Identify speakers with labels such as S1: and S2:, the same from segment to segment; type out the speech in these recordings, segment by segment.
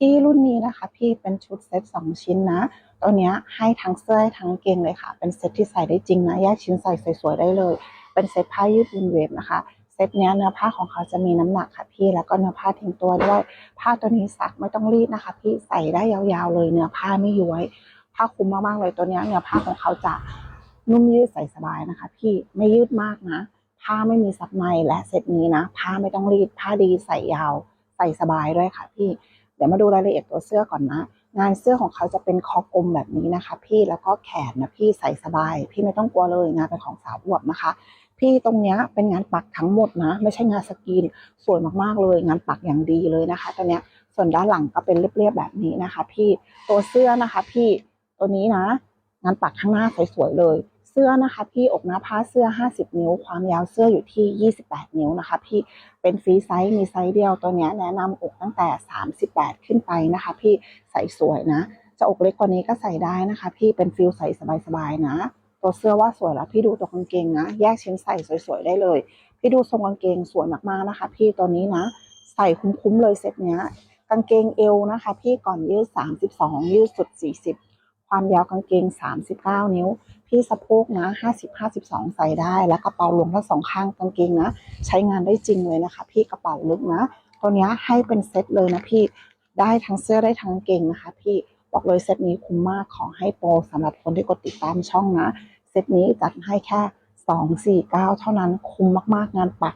S1: พี่รุ่นนี้นะคะ พี่เป็นชุดเซ็ตสองชิ้นนะ ตัวเนี้ยให้ทั้งเสื้อให้ทั้งเกงเลยค่ะ เป็นเซ็ตที่ใส่ได้จริงนะแยกชิ้นใส่สวยๆได้เลย เป็นเซ็ตผ้ายืดวินเวฟนะคะเซ็ตเนี้ยเนื้อผ้าของเขาจะมีน้ำหนักค่ะพี่แล้วก็เนื้อผ้าทิ้งตัวด้วย ผ้าตัวนี้ซักไม่ต้องรีดนะคะ พี่ใส่ได้ยาวๆเลยเนื้อผ้าไม่ย้วยผ้าคุ้มมากๆเลยตัวเนี้ยเนื้อผ้าของเขาจะนุ่มยืดใส่สบายนะคะ พี่ไม่ยืดมากนะผ้าไม่มีซับในและเซ็ตนี้นะผ้าไม่ต้องรีดผ้าดีใส่ยาวใส่สบายด้วยค่ะ พี่ เดี๋ยวมาดูรายละเอียดตัวเสื้อก่อนนะ งานเสื้อของเขาจะเป็นคอกลมแบบนี้นะคะ พี่แล้วก็แขนนะพี่ใส่สบาย พี่ไม่ต้องกลัวเลยงานเป็นของสาวอวบนะคะ พี่ตรงเนี้ยเป็นงานปักทั้งหมดนะ ไม่ใช่งานสกรีนสวยมากๆเลย งานปักอย่างดีเลยนะคะตัวเนี้ยส่วนด้านหลังก็เป็นเรียบๆแบบนี้นะคะ พี่ตัวเสื้อนะคะ พี่ตัวนี้นะ งานปักข้างหน้าสวยๆเลย สื้อนะคะพี่อกหน้าผ้าเสื้อ 50 นิ้ว ความยาวเสื้ออยู่ที่ 28 นิ้วนะคะ พี่เป็นฟรีไซส์มีไซส์เดียวตัวนี้แนะนำอกตั้งแต่ 38 ขึ้นไปนะคะ พี่ใส่สวยนะจะอกเล็กกว่านี้ก็ใส่ได้นะคะ พี่เป็นฟิลใส่สบายๆนะ ตัวเสื้อว่าสวยแล้วพี่ดูตัวกางเกงนะ แยกชิ้นใส่สวยๆได้เลย พี่ดูทรงกางเกงสวยมากๆนะคะ พี่ตัวนี้นะ ใส่คุ้มๆเลยเซ็ตเนี้ยกางเกงเอวนะคะ พี่ก่อนยืด 32 ยืดสุด 40 ความยาวกางเกง 39 นิ้ว พี่สะโพกนะ50 52 ใส่ได้ แล้วกระเป๋าลงทั้งสองข้างกางเกงนะ ใช้งานได้จริงเลยนะคะ พี่กระเป๋าลึกนะ ตัวนี้ให้เป็นเซ็ตเลยนะพี่ ได้ทั้งเสื้อได้ทั้งกางเกงนะคะ พี่บอกเลยเซตนี้คุ้มมากขอให้โปรสำหรับคนที่กดติดตามช่องนะ เซตนี้จัดให้แค่ 2 4 9 เท่านั้นคุ้มมากๆงานปัก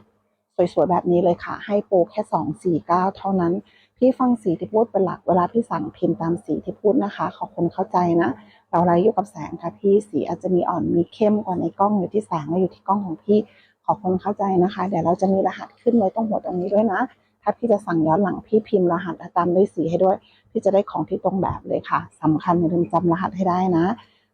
S1: สวยๆแบบนี้เลยค่ะ ให้โปรแค่ 2 4 9 เท่านั้น พี่ฟังสีที่พูดเป็นหลักเวลาพี่สั่งพิมพ์ตามสีที่พูดนะคะ ขอคนเข้าใจนะ เราไลฟ์อยู่กับแสงค่ะพี่สีอาจจะมีอ่อนมีเข้มกว่าในกล้องอยู่ที่แสงและอยู่ที่กล้องของพี่ ขอคนเข้าใจนะคะ เดี๋ยวเราจะมีรหัสขึ้นไว้ตรงหัวตรงนี้ด้วยนะ ถ้าพี่จะสั่งย้อนหลังพี่พิมพ์รหัสตามด้วยสีให้ด้วย พี่จะได้ของที่ตรงแบบเลยค่ะสำคัญอย่าลืมจำรหัสให้ได้นะ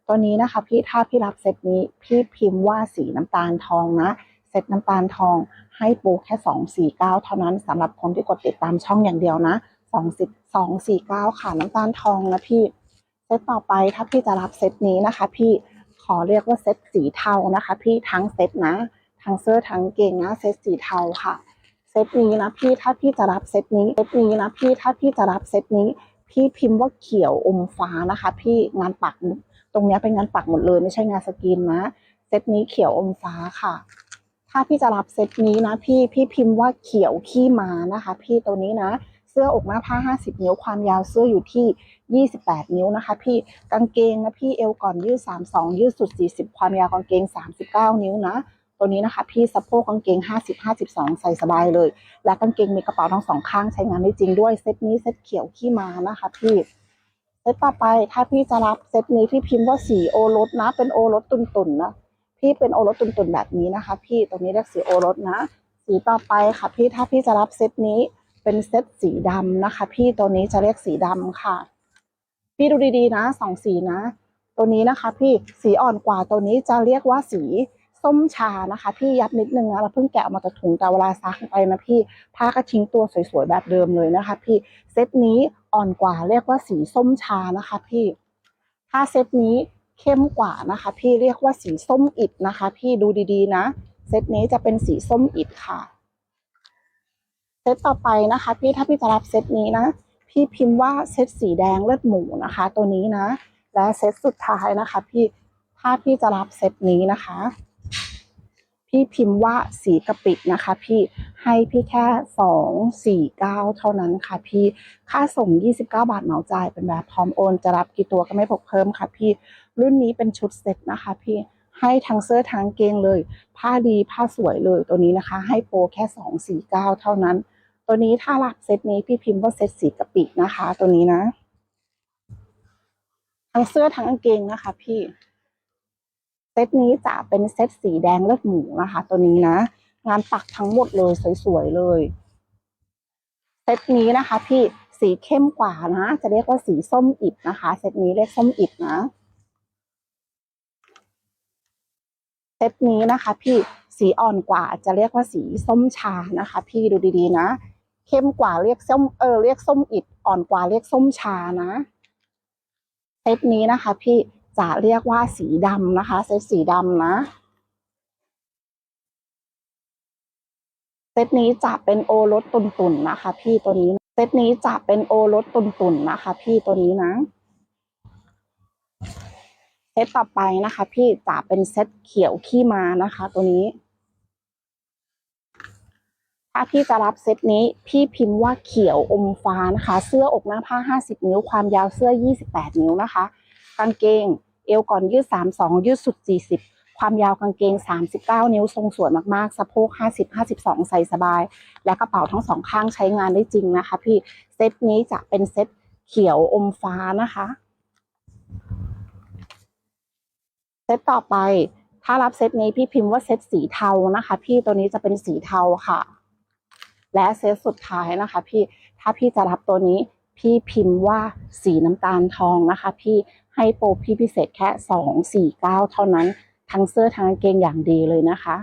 S1: ตัวนี้นะคะพี่ถ้าพี่รับเซตนี้พี่พิมพ์ว่าสีน้ำตาลทองนะ เซตน้ำตาลทองให้ปรแค่สองสี่เก้าเท่านั้นสำหรับคนที่กดติดตามช่องอย่างเดียวนะสองสิบสองสี่เก้าค่ะน้ำตาลทองนะพี่ เซตต่อไปถ้าพี่จะรับเซตนี้นะคะ พี่ขอเรียกว่าเซตสีเทานะคะ พี่ทั้งเซตนะ ทั้งเสื้อทั้งเกงนะเซตสีเทาค่ะ เซตนี้นะพี่ถ้าพี่จะรับเซตนี้เซตนี้นะพี่ถ้าพี่จะรับเซตนี้ พี่พิมพ์ว่าเขียวอมฟ้านะคะ พี่งานปักตรงนี้เป็นงานปักหมดเลยไม่ใช่งานสกรีนนะ เซตนี้เขียวอมฟ้าค่ะาพี่จะรับเซตนี้นะพี่พี่พิมพ์ว่าเขียวขี้ม้านะคะ พี่ตัวนี้นะเสื้ออกหน้าผ้า 50 นิ้วความยาวเสื้ออยู่ที่ 28 นิ้วนะคะ พี่กางเกงนะพี่เอวก่อนยืด 32 ยืดสุด 40 ความยาวกางเกง 39 นิ้วนะ ตัวนี้นะคะพี่สะโพกกางเกง 50 52 ใส่สบายเลย และกางเกงมีกระเป๋าทั้งสองข้างใช้งานได้จริงด้วยเซตนี้เซตเขียวขี้ม้านะคะ พี่เซตต่อไปถ้าพี่จะรับเซตนี้พี่พิมพ์ว่าสีโอรสนะเป็นโอรสตุนๆนะ พี่เป็นโอรสตุนๆแบบนี้นะคะ พี่ตรงนี้เรียกสีโอรสนะ สีต่อไปค่ะพี่ถ้าพี่จะรับเซตนี้เป็นเซตสีดำนะคะ พี่ตัวนี้จะเรียกสีดำค่ะ พี่ดูดีๆนะสองสีนะ ตัวนี้นะคะพี่สีอ่อนกว่าตัวนี้จะเรียกว่าสีส้มชานะคะ พี่ยับนิดนึงนะเราเพิ่งแกะออกมาจากถุงแต่เวลาซักไปนะพี่ผ้าก็ทิ้งตัวสวยๆแบบเดิมเลยนะคะ พี่เซตนี้อ่อนกว่าเรียกว่าสีส้มชานะคะ พี่ถ้าเซตนี้ เข้มกว่านะคะ พี่เรียกว่าสีส้มอิดนะคะ พี่ดูดีๆนะ เซตนี้จะเป็นสีส้มอิดค่ะ เซตต่อไปนะคะ พี่ถ้าพี่จะรับเซตนี้นะ พี่พิมพ์ว่าเซตสีแดงเลือดหมูนะคะ ตัวนี้นะ และเซตสุดท้ายนะคะ พี่ถ้าพี่จะรับเซตนี้นะคะ พี่พิมพ์ว่าสีกะปินะคะ พี่ให้พี่แค่สองสี่เก้าเท่านั้นค่ะ พี่ค่าส่ง29บาทเหมาจ่ายเป็นแบบพร้อมโอน จะรับกี่ตัวก็ไม่บวกเพิ่มค่ะ พี่รุ่นนี้เป็นชุดเซ็ตนะคะ พี่ให้ทั้งเสื้อทั้งเกงเลย ผ้าดีผ้าสวยเลยตัวนี้นะคะ ให้โปรแค่สองสี่เก้าเท่านั้น ตัวนี้ถ้ารับเซตนี้พี่พิมพ์ว่าเซตสีกะปินะคะ ตัวนี้นะ ทั้งเสื้อทั้งกางเกงนะคะ พี่ ซตนี้จะเป็นเซตสีแดงเลือดหมูนะคะ ตัวนี้นะ งานปักทั้งหมดเลยสวยๆเลยเซตนี้นะคะ พี่สีเข้มกว่านะ จะเรียกว่าสีส้มอิดนะคะเซตนี้เรียกส้มอิดนะเซตนี้นะคะ พี่สีอ่อนกว่าจะเรียกว่าสีส้มชานะคะ พี่ดูดีๆนะ เข้มกว่าเรียกส้มเออเรียกส้มอิดอ่อนกว่าเรียกส้มชานะเซตนี้นะคะ พี่ จะเรียกว่าสีดำนะคะ เซตสีดำนะ เซตนี้จะเป็นโอรสตุนๆนนะคะ พี่ตัวนี้ เซตนี้จะเป็นโอรสตุ่นๆนนะคะ พี่ตัวนี้นะ เซตต่อไปนะคะ พี่จะเป็นเซตเขียวขี้มานะคะ ตัวนี้ถ้าพี่จะรับเซตนี้พี่พิมพ์ว่าเขียวอมฟ้านะคะ เสื้ออกหน้าผ้า 50 นิ้ว ความยาวเสื้อ 28 นิ้วนะคะ กางเกง เอวก่อนยืด 32 ยืดสุด 40 ความยาวกางเกง 39 นิ้วทรงสวยมากๆ สะโพก 50 52 ใส่สบาย และกระเป๋าทั้งสองข้างใช้งานได้จริงนะคะ พี่เซตนี้จะเป็นเซตเขียวอมฟ้านะคะเซตต่อไปถ้ารับเซตนี้พี่พิมพ์ว่าเซตสีเทานะคะ พี่ตัวนี้จะเป็นสีเทาค่ะ และเซตสุดท้ายนะคะ พี่ถ้าพี่จะรับตัวนี้ พี่พิมพ์ว่าสีน้ำตาลทองนะคะ พี่ให้โปรพี่พิเศษแค่สองสี่เก้าเท่านั้น ทั้งเสื้อทั้งกางเกงอย่างดีเลยนะคะ